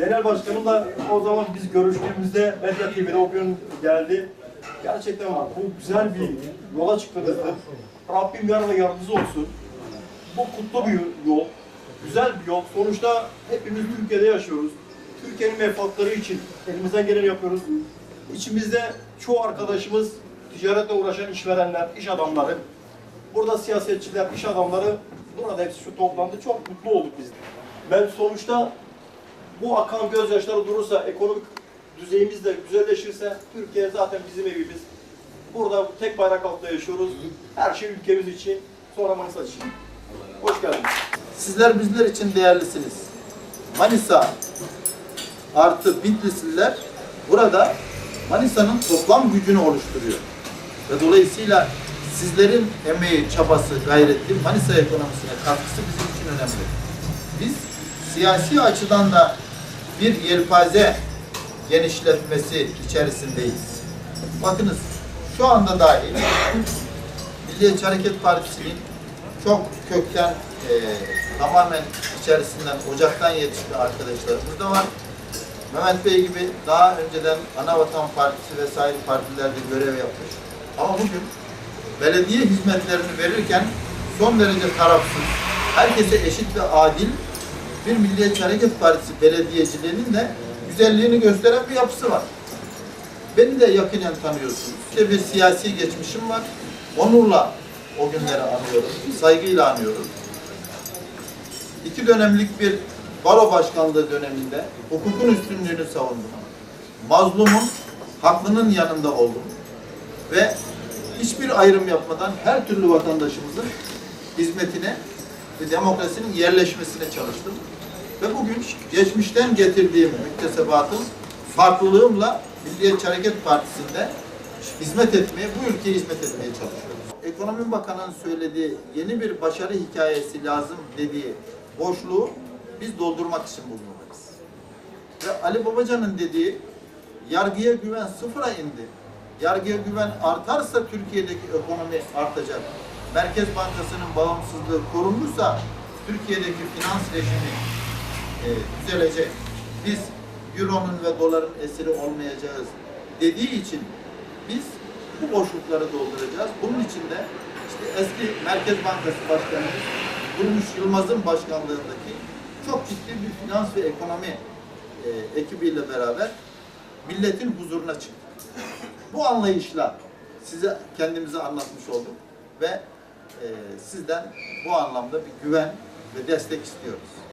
Genel Başkanım da o zaman biz görüştüğümüzde Medya TV'de o gün geldi. Gerçekten bu güzel bir yola çıktığınızda Rabbim yarın da yardımcınız olsun. Bu kutlu bir yol, güzel bir yol. Sonuçta hepimiz Türkiye'de yaşıyoruz. Türkiye'nin menfaatleri için elimizden geleni yapıyoruz. İçimizde çoğu arkadaşımız ticaretle uğraşan işverenler, iş adamları, burada siyasetçiler, iş adamları burada hepsi şu toplandı. Çok mutlu olduk biz. Ben sonuçta bu akan gözyaşları durursa, ekonomik düzeyimiz de güzelleşirse Türkiye zaten bizim evimiz. Burada tek bayrak altında yaşıyoruz. Her şey ülkemiz için, sonra Manisa için. Hoş geldiniz. Sizler bizler için değerlisiniz. Manisa artı Bitlisliler burada Manisa'nın toplam gücünü oluşturuyor. Ve dolayısıyla sizlerin emeği, çabası, gayreti Manisa ekonomisine katkısı bizim için önemli. Biz siyasi açıdan da bir yelpaze genişletmesi içerisindeyiz. Bakınız şu anda dahi Milliyetçi Hareket Partisi'nin çok kökten e, tamamen içerisinden ocaktan yetişti arkadaşlarımız da var. Mehmet Bey gibi daha önceden Anavatan Partisi vesaire partilerde görev yapmış. Ama bugün belediye hizmetlerini verirken son derece tarafsız, herkese eşit ve adil bir Milliyetçi Hareket Partisi belediyeciliğinin de güzelliğini gösteren bir yapısı var. Beni de yakinen tanıyorsunuz. İşte bir siyasi geçmişim var. Onurla o günleri anıyorum, saygıyla anıyorum. İki dönemlik bir baro başkanlığı döneminde hukukun üstünlüğünü savundum. Mazlumun, haklının yanında oldum. Ve hiçbir ayrım yapmadan her türlü vatandaşımızın hizmetine ve demokrasinin yerleşmesine çalıştım. Ve bugün geçmişten getirdiğim müktesebatım farklılığımla Milliyetçi Hareket Partisi'nde hizmet etmeye, bu ülkeye hizmet etmeye çalışıyoruz. Ekonomi Bakanı'nın söylediği yeni bir başarı hikayesi lazım dediği boşluğu biz doldurmak için bulunmalıyız. Ve Ali Babacan'ın dediği yargıya güven sıfıra indi. Yargıya güven artarsa Türkiye'deki ekonomi artacak. Merkez Bankası'nın bağımsızlığı korunursa Türkiye'deki finans rejimi e, düzelecek. Biz Euro'nun ve doların esiri olmayacağız dediği için biz bu boşlukları dolduracağız. Bunun için de işte eski Merkez Bankası Başkanımız Durmuş Yılmaz'ın başkanlığındaki çok ciddi bir finans ve ekonomi e, ekibiyle beraber milletin huzuruna çıktık. Bu anlayışla size kendimizi anlatmış olduk ve sizden bu anlamda bir güven ve destek istiyoruz.